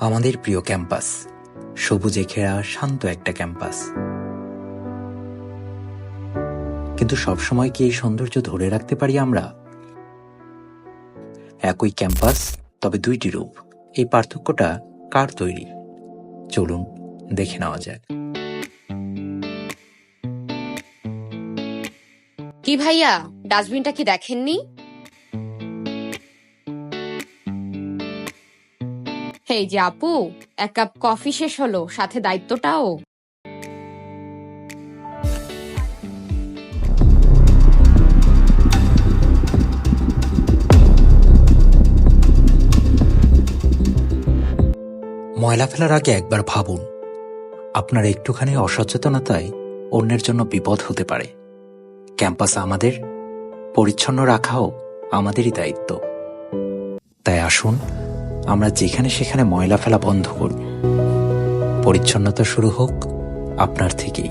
আমাদের প্রিয় ক্যাম্পাস। সবুজে ঘেরা শান্ত একটা ক্যাম্পাস। কিন্তু সবসময় কি এই সৌন্দর্য ধরে রাখতে পারি আমরা? একই ক্যাম্পাস, তবে দুইটি রূপ। এই পার্থক্যটা কার তৈরি? চলুন দেখে নেওয়া যাক। কি ভাইয়া, ডাস্টবিনটা কি দেখেননি? এই যে আপু, এক কাপ কফি শেষ হলো, সাথে দায়িত্বটাও। ময়লা ফেলার আগে একবার ভাবুন, আপনার একটুখানি অসচেতনতায় অন্যের জন্য বিপদ হতে পারে। ক্যাম্পাস আমাদের, পরিচ্ছন্ন রাখাও আমাদেরই দায়িত্ব। তাই আসুন আমরা যেখানে সেখানে ময়লা ফেলা বন্ধ করব পরিচ্ছন্নতা শুরু হোক আপনার থেকেই।